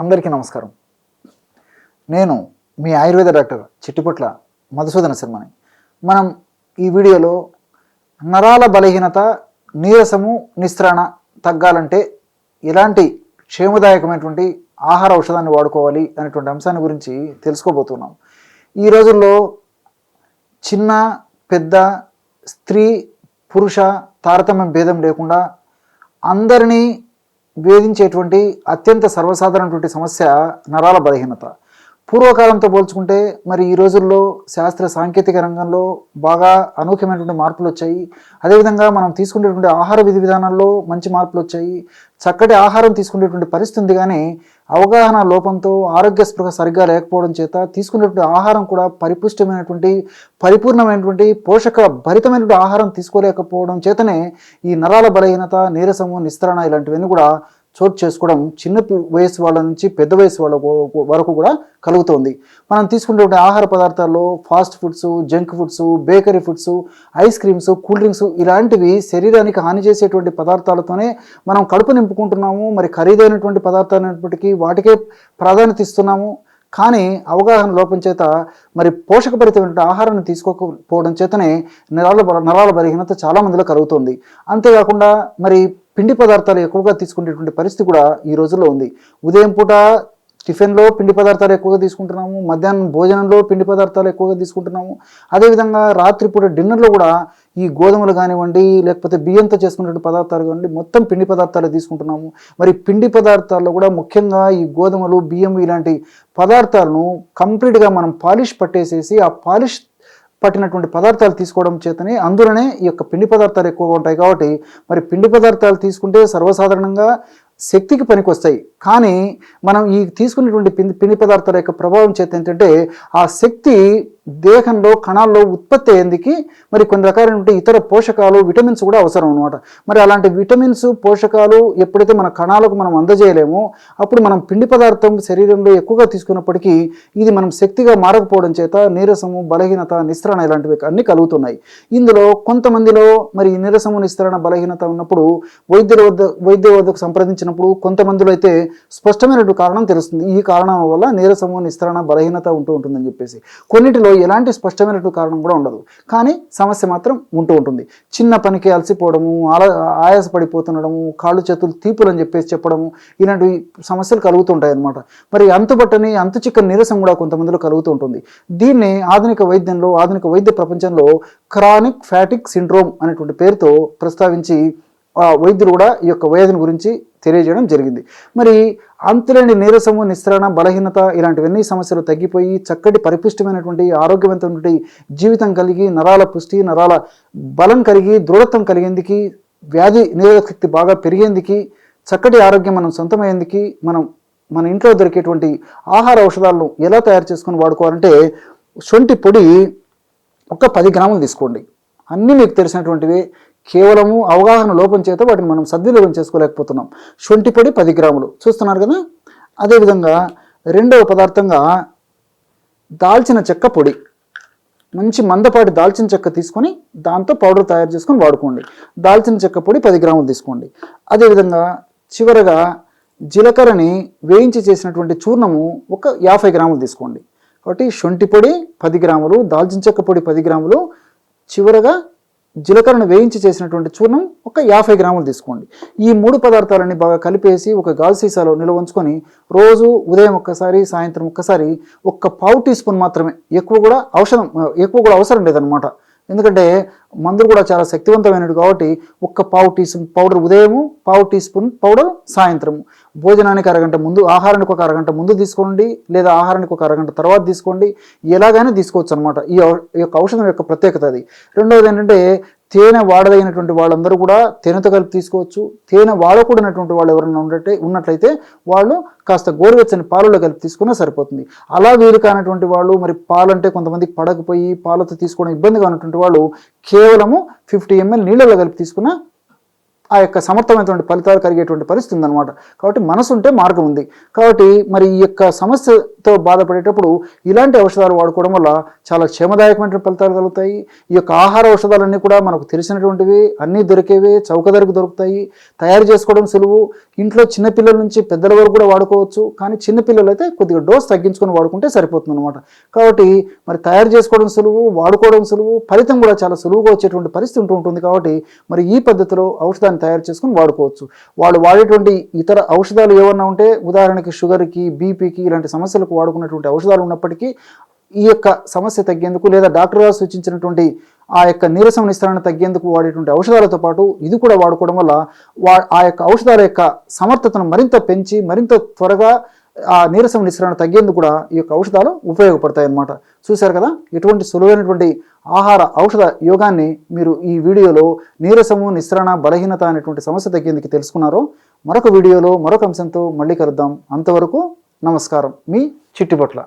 అందరికీ నమస్కారం. నేను మీ ఆయుర్వేద డాక్టర్ చిట్టిపట్ల మధుసూదన శర్మని. మనం ఈ వీడియోలో నరాల బలహీనత నీరసము నిస్త్రాణ తగ్గాలంటే ఎలాంటి క్షేమదాయకమైనటువంటి ఆహార ఔషధాన్ని వాడుకోవాలి అనేటువంటి అంశాన్ని గురించి తెలుసుకోబోతున్నాం. ఈ రోజుల్లో చిన్న పెద్ద స్త్రీ పురుష తారతమ్యం భేదం లేకుండా అందరినీ వేధించేటువంటి అత్యంత సర్వసాధారణటువంటి సమస్య నరాల బలహీనత. పూర్వకాలంతో పోల్చుకుంటే మరి ఈ రోజుల్లో శాస్త్ర సాంకేతిక రంగంలో బాగా అనూఖ్యమైనటువంటి మార్పులు వచ్చాయి. అదేవిధంగా మనం తీసుకునేటువంటి ఆహార విధి విధానాల్లో మంచి మార్పులు వచ్చాయి. చక్కటి ఆహారం తీసుకునేటువంటి పరిస్థితి ఉంది కానీ అవగాహన లోపంతో ఆరోగ్య స్పృహ సరిగ్గా లేకపోవడం చేత తీసుకునేటువంటి ఆహారం కూడా పరిపుష్టమైనటువంటి పరిపూర్ణమైనటువంటి పోషక భరితమైనటువంటి ఆహారం తీసుకోలేకపోవడం చేతనే ఈ నరాల బలహీనత నీరసము నిస్తరణ ఇలాంటివన్నీ కూడా చోటు చేసుకోవడం చిన్న వయసు వాళ్ళ నుంచి పెద్ద వయసు వాళ్ళ వరకు- కూడా కలుగుతుంది. మనం తీసుకునేటువంటి ఆహార పదార్థాల్లో fast foods junk foods bakery foods ice creams cool drinks ఇలాంటివి శరీరానికి హాని చేసేటువంటి పదార్థాలతోనే మనం కడుపు నింపుకుంటున్నాము. మరి ఖరీదైనటువంటి పదార్థాలైనప్పటికీ వాటికే ప్రాధాన్యత ఇస్తున్నాము. కానీ అవగాహన లోపం చేత మరి పోషకభరితమైన ఆహారాన్ని తీసుకోకపోవడం చేతనే నరాల నరాల బలహీనత చాలామందిలో కలుగుతుంది. అంతేకాకుండా మరి పిండి పదార్థాలు ఎక్కువగా తీసుకునేటువంటి పరిస్థితి కూడా ఈ రోజుల్లో ఉంది. ఉదయం పూట టిఫిన్లో పిండి పదార్థాలు ఎక్కువగా తీసుకుంటున్నాము మధ్యాహ్నం భోజనంలో పిండి పదార్థాలు ఎక్కువగా తీసుకుంటున్నాము. అదేవిధంగా రాత్రిపూట డిన్నర్లో కూడా ఈ గోధుమలు కానివ్వండి లేకపోతే బియ్యంతో చేసుకునేటువంటి పదార్థాలు కానివ్వండి మొత్తం పిండి పదార్థాలు తీసుకుంటున్నాము. మరి పిండి పదార్థాల్లో కూడా ముఖ్యంగా ఈ గోధుమలు బియ్యం ఇలాంటి పదార్థాలను కంప్లీట్గా మనం పాలిష్ పట్టేసేసి ఆ పాలిష్ పట్టినటువంటి పదార్థాలు తీసుకోవడం చేతనే అందులోనే ఈ యొక్క పిండి పదార్థాలు ఎక్కువగా ఉంటాయి. కాబట్టి మరి పిండి పదార్థాలు తీసుకుంటే సర్వసాధారణంగా శక్తికి పనికొస్తాయి. కానీ మనం ఈ తీసుకున్నటువంటి పిండి పిండి పదార్థాల యొక్క ప్రభావం చేత ఏంటంటే ఆ శక్తి దేహంలో కణాల్లో ఉత్పత్తి అయ్యేందుకు మరి కొన్ని రకాలైనటువంటి ఇతర పోషకాలు విటమిన్స్ కూడా అవసరం అనమాట మరి అలాంటి విటమిన్స్ పోషకాలు ఎప్పుడైతే మన కణాలకు మనం అందజేయలేమో అప్పుడు మనం పిండి పదార్థం శరీరంలో ఎక్కువగా తీసుకున్నప్పటికీ ఇది మనం శక్తిగా మారకపోవడం చేత నీరసము బలహీనత నిస్త్రణ ఇలాంటివి అన్నీ కలుగుతున్నాయి. ఇందులో కొంతమందిలో మరి నీరసము నిస్త్రణ బలహీనత ఉన్నప్పుడు వైద్యుల వద్ద వైద్య వద్దకు సంప్రదించిన వచ్చినప్పుడు కొంతమందిలో అయితే స్పష్టమైనటువంటి కారణం తెలుస్తుంది. ఈ కారణం వల్ల నీరసము నిస్తరణ బలహీనత ఉంటూ ఉంటుందని చెప్పేసి. కొన్నిటిలో ఎలాంటి స్పష్టమైనటువంటి కారణం కూడా ఉండదు. కానీ సమస్య మాత్రం ఉంటూ ఉంటుంది. చిన్న పనికి అలసిపోవడము ఆల ఆయాస పడిపోతుండడము కాళ్ళు చేతులు తీపులు అని చెప్పేసి చెప్పడము ఇలాంటి సమస్యలు కలుగుతుంటాయి అన్నమాట మరి అంతుబట్టని అంతు చిక్కని నీరసం కూడా కొంతమందిలో కలుగుతూ ఉంటుంది. దీన్ని ఆధునిక వైద్యంలో ఆధునిక వైద్య ప్రపంచంలో క్రానిక్ ఫ్యాటిక్ సిండ్రోమ్ అనేటువంటి పేరుతో ప్రస్తావించి వైద్యులు కూడా ఈ యొక్క వేదన గురించి తెలియజేయడం జరిగింది. మరి అంతులేని నీరసము నిస్సరణ బలహీనత ఇలాంటివన్నీ సమస్యలు తగ్గిపోయి చక్కటి పరిపుష్టమైనటువంటి ఆరోగ్యవంతమైనటువంటి జీవితం కలిగి నరాల పుష్టి నరాల బలం కలిగి దృఢత్వం కలిగేందుకు వ్యాధి నిరోధక శక్తి బాగా పెరిగేందుకు చక్కటి ఆరోగ్యం మనం సొంతమయ్యేందుకు మనం మన ఇంట్లో దొరికేటువంటి ఆహార ఔషధాలను ఎలా తయారు చేసుకొని వాడుకోవాలంటే శొంఠి పొడి ఒక పది గ్రాములు తీసుకోండి. అన్నీ మీకు తెలిసినటువంటివి. కేవలము అవగాహన లోపం చేత వాటిని మనం సద్వినియోగం చేసుకోలేకపోతున్నాం. శొంఠి పొడి పది గ్రాములు. చూస్తున్నారు కదా? అదేవిధంగా రెండవ పదార్థంగా దాల్చిన చెక్క పొడి. మంచి మందపాటి దాల్చిన చెక్క తీసుకొని దాంతో పౌడర్ తయారు చేసుకొని వాడుకోండి. దాల్చిన చెక్క పొడి పది గ్రాములు తీసుకోండి. అదేవిధంగా చివరగా జీలకర్రని వేయించి చేసినటువంటి చూర్ణము ఒక యాభై గ్రాములు తీసుకోండి. కాబట్టి శొంఠి పొడి పది గ్రాములు దాల్చిన చెక్క పొడి పది గ్రాములు చివరగా జీలకర్రను వేయించి చేసినటువంటి చూర్ణం ఒక యాభై గ్రాములు తీసుకోండి. ఈ మూడు పదార్థాలని బాగా కలిపేసి ఒక గాజు సీసాలో నిల్వ ఉంచుకొని రోజు ఉదయం ఒక్కసారి సాయంత్రం ఒక్కసారి ఒక్క పావు టీ స్పూన్ మాత్రమే. ఎక్కువ కూడా ఔషధం ఎక్కువ కూడా అవసరం లేదనమాట ఎందుకంటే మందులు కూడా చాలా శక్తివంతమైనవి కాబట్టి ఒక్క పావు టీ స్పూన్ పౌడర్ ఉదయము పావు టీ స్పూన్ పౌడర్ సాయంత్రం భోజనానికి అరగంట ముందు ఆహారానికి ఒక అరగంట ముందు తీసుకోండి లేదా ఆహారానికి ఒక అరగంట తర్వాత తీసుకోండి ఎలాగైనా తీసుకోవచ్చు అనమాట ఈ ఈ యొక్క ఔషధం యొక్క ప్రత్యేకత అది. రెండవది ఏంటంటే తేనె వాడదగినటువంటి వాళ్ళందరూ కూడా తేనెతో కలిపి తీసుకోవచ్చు. తేనె వాడకూడనటువంటి వాళ్ళు ఎవరైనా ఉన్నట్టే ఉన్నట్లయితే వాళ్ళు కాస్త గోరువెచ్చని పాలలో కలిపి తీసుకున్నా సరిపోతుంది. అలా వీలు కానటువంటి వాళ్ళు మరి పాలంటే కొంతమందికి పడకపోయి పాలతో తీసుకోవడం ఇబ్బందిగా ఉన్నటువంటి వాళ్ళు కేవలము ఫిఫ్టీ ఎంఎల్ నీళ్ళలో కలిపి తీసుకున్నా ఆ యొక్క సమర్థమైనటువంటి ఫలితాలు కలిగేటువంటి పరిస్థితి ఉందన్నమాట. కాబట్టి మనసు ఉంటే మార్గం ఉంది. కాబట్టి మరి ఈ యొక్క సమస్యతో బాధపడేటప్పుడు ఇలాంటి ఔషధాలు వాడుకోవడం వల్ల చాలా క్షేమదాయకమైన ఫలితాలు కలుగుతాయి. ఈ యొక్క ఆహార ఔషధాలన్నీ కూడా మనకు తెలిసినటువంటివి అన్నీ దొరికేవి చౌక ధరకు దొరుకుతాయి. తయారు చేసుకోవడం సులువు. ఇంట్లో చిన్నపిల్లల నుంచి పెద్దల వరకు కూడా వాడుకోవచ్చు. కానీ చిన్నపిల్లలు అయితే కొద్దిగా డోస్ తగ్గించుకొని వాడుకుంటే సరిపోతుంది అనమాట కాబట్టి మరి తయారు చేసుకోవడం సులువు వాడుకోవడం సులువు ఫలితం కూడా చాలా సులువుగా వచ్చేటువంటి పరిస్థితి ఉంటూ ఉంటుంది కాబట్టి మరి ఈ పద్ధతిలో ఔషధాన్ని తయారు చేసుకొని వాడుకోవచ్చు. వాళ్ళు వాడేటువంటి ఇతర ఔషధాలు ఏమన్నా ఉంటే ఉదాహరణకి షుగర్కి బీపీకి ఇలాంటి సమస్యలకు వాడుకున్నటువంటి ఔషధాలు ఉన్నప్పటికీ ఈ యొక్క సమస్య తగ్గేందుకు లేదా డాక్టర్ గారు సూచించినటువంటి ఆ యొక్క నీరసం నిస్తరణ తగ్గేందుకు వాడేటువంటి ఔషధాలతో పాటు ఇది కూడా వాడుకోవడం వల్ల వా ఆ యొక్క ఔషధాల యొక్క సమర్థతను మరింత పెంచి మరింత త్వరగా ఆ నీరసం నిస్సరణ తగ్గేందుకు కూడా ఈ యొక్క ఔషధాలు ఉపయోగపడతాయి అన్నమాట చూశారు కదా? ఎటువంటి సులువైనటువంటి ఆహార ఔషధ యోగాన్ని మీరు ఈ వీడియోలో నీరసము నిస్సరణ బలహీనత అనేటువంటి సమస్య తగ్గేందుకు తెలుసుకున్నారో మరొక వీడియోలో మరొక అంశంతో మళ్ళీ కలుద్దాం. అంతవరకు నమస్కారం. మీ చిట్టిపట్ల.